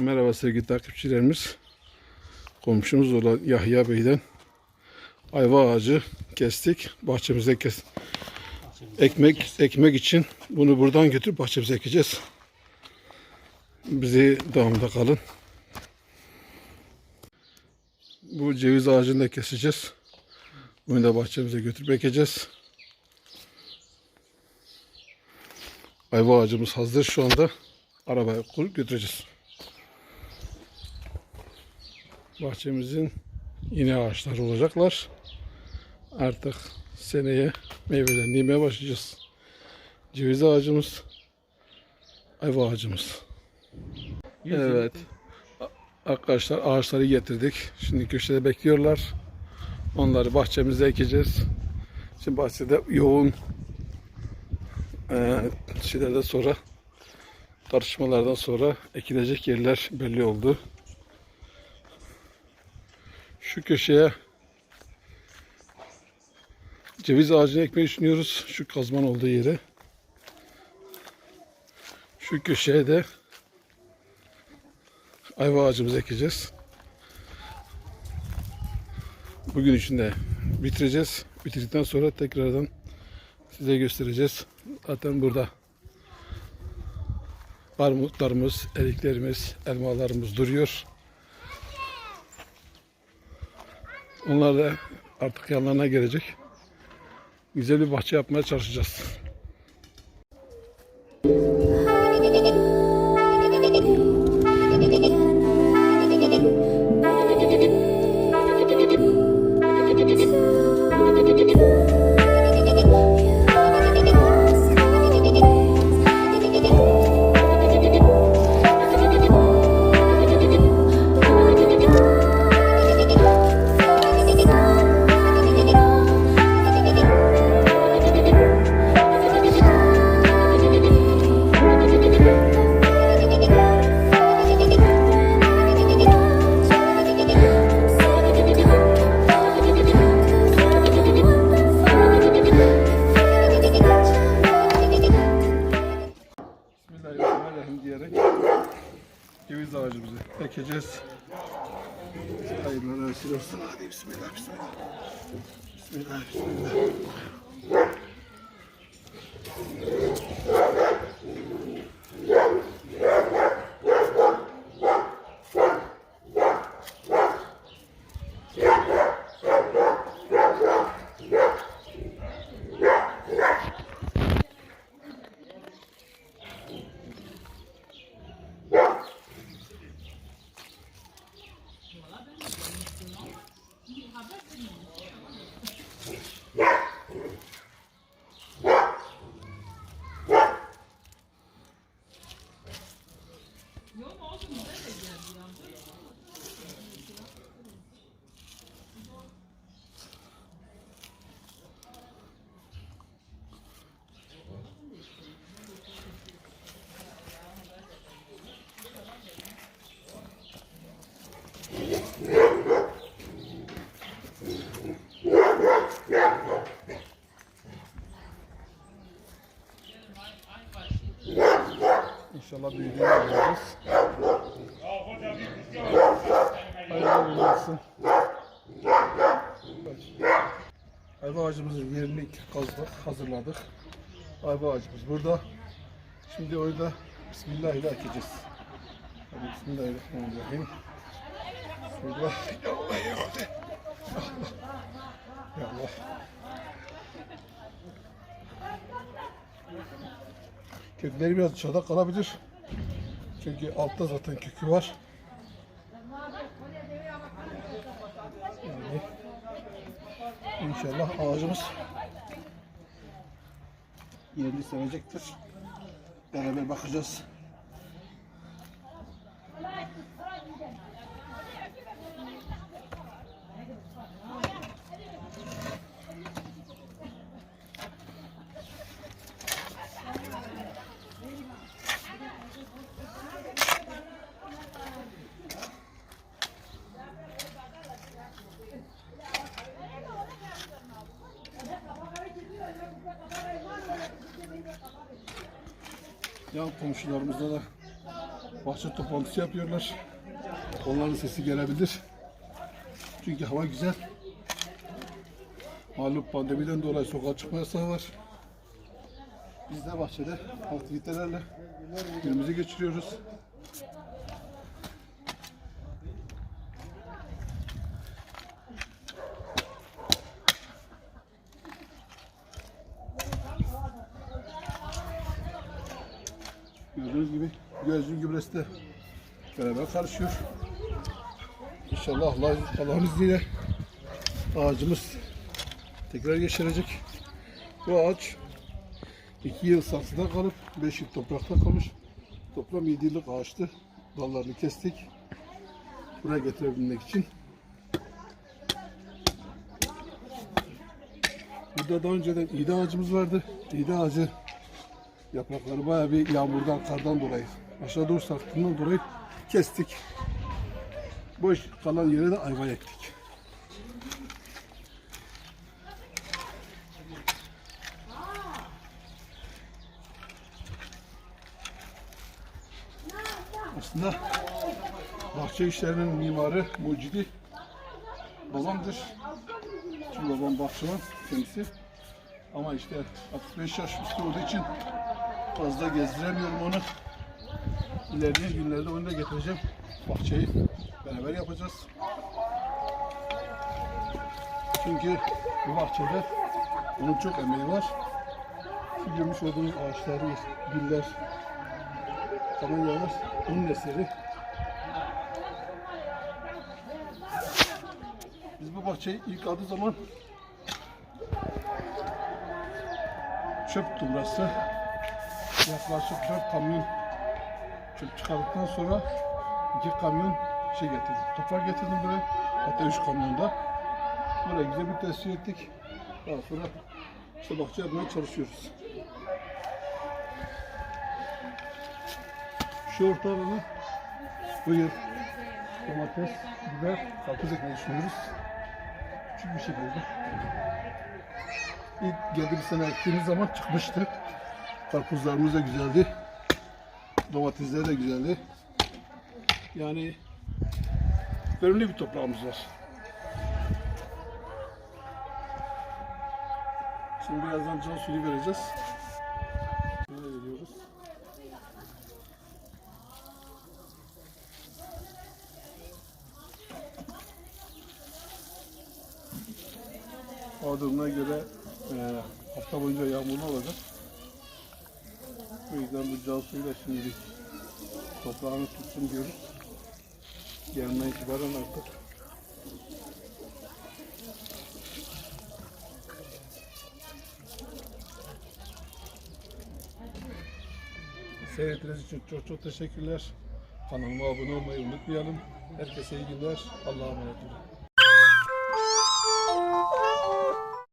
Merhaba sevgili takipçilerimiz. Komşumuz olan Yahya Bey'den ayva ağacı kestik. Bahçemize kes. Ekmek ekmek için bunu buradan götürüp bahçemize ekeceğiz. Bizi devamında kalın. Bu ceviz ağacını da keseceğiz. Bunu da bahçemize götürüp ekeceğiz. Ayva ağacımız hazır şu anda. Arabaya kurup götüreceğiz. Bahçemizin yine ağaçları olacaklar. Artık seneye meyvelerini yemeye başlayacağız. Ceviz ağacımız, ayva ağacımız. Evet. Arkadaşlar ağaçları getirdik. Şimdi köşede bekliyorlar. Onları bahçemize ekeceğiz. Şimdi bahçede yoğun eee şeylerden sonra tartışmalardan sonra ekilecek yerler belli oldu. Şu köşeye ceviz ağacını ekmeyi düşünüyoruz. Şu kazman olduğu yere. Şu köşeye de ayva ağacımızı ekeceğiz. Bugün içinde bitireceğiz. Bitirdikten sonra tekrardan size göstereceğiz. Zaten burada armutlarımız, eriklerimiz, elmalarımız duruyor. Onlar da artık yanlarına gelecek. Güzel bir bahçe yapmaya çalışacağız. Diyerek ceviz ağacımızı ekeceğiz. Hayırlı nasip olsun. Hadi bismillah bismillah. Bismillah bismillah. İnşallah büyüdüğünü göreceğiz. Hayırlı olsun. Ayva ağacımızın yerini kazdık, hazırladık. Ayva ağacımız burada. Şimdi orada Bismillah ile ekeceğiz. Bismillahirrahmanirrahim. Allah ya Allah. Ya Allah. Ya Allah. Kökleri biraz dışarıda kalabilir. Çünkü altta zaten kökü var. Yani inşallah ağacımız yerini sevecektir. Beraber bakacağız. Yan komşularımızda da bahçe toplantısı yapıyorlar. Onların sesi gelebilir. Çünkü hava güzel. Malum pandemiden dolayı sokağa çıkma yasağı var. Biz de bahçede aktivitelerle günümüzü geçiriyoruz. Gördüğünüz gibi gözlü gübresi de beraber karışıyor. İnşallah Allah, Allah'ın izniyle ağacımız tekrar yeşerecek. Bu ağaç 2 yıl saksıda kalıp 5 yıl toprakta kalmış. Toplam 7 yıllık ağaçtı. Dallarını kestik. Buraya getirebilmek için. Burada daha önceden iğde ağacımız vardı. İğde ağacı yaprakları bayağı bir yağmurdan, kardan dolayı aşağı doğru sarktığından dolayı kestik. Boş kalan yere de ayva ektik. Aslında bahçe işlerinin mimarı, mucidi babamdır. Çünkü babam bahçıvan kendisi. Ama işte 65 yaş üstü olduğu için fazla gezdiremiyorum onu. İlerleyen günlerde onu da getireceğim. Bahçeyi beraber yapacağız. Çünkü bu bahçede onun çok emeği var. Şu görmüş olduğunuz ağaçları, güller, kamelyalar onun eseri. Biz bu bahçeyi ilk aldığı zaman çöptü burası. Yaklaşık 4 kamyon çöp çıkardıktan sonra iki kamyon şey getirdim. Toprak getirdim buraya. Hatta üç kamyonda. Buraya güzel bir tesir ettik. Daha sonra işte bahçe yapmaya çalışıyoruz. Şu orta alanı bu yıl domates, biber, karpuz ekmeği düşünüyoruz. Küçük bir şekilde. İlk geldi bir sene ektiğimiz zaman çıkmıştı. Karpuzlarımız da güzeldi. Domatesler de güzeldi. Yani verimli bir toprağımız var. Şimdi birazdan can suyu vereceğiz. Veriyoruz. O göre e, hafta boyunca yağmurlu olacak. O yüzden bu can suyuyla şimdilik toprağını tutsun diyoruz. Yarından itibaren artık Seyrettiğiniz için çok çok teşekkürler. Kanalıma abone olmayı unutmayalım. Herkese iyi günler. Allah'a emanet olun.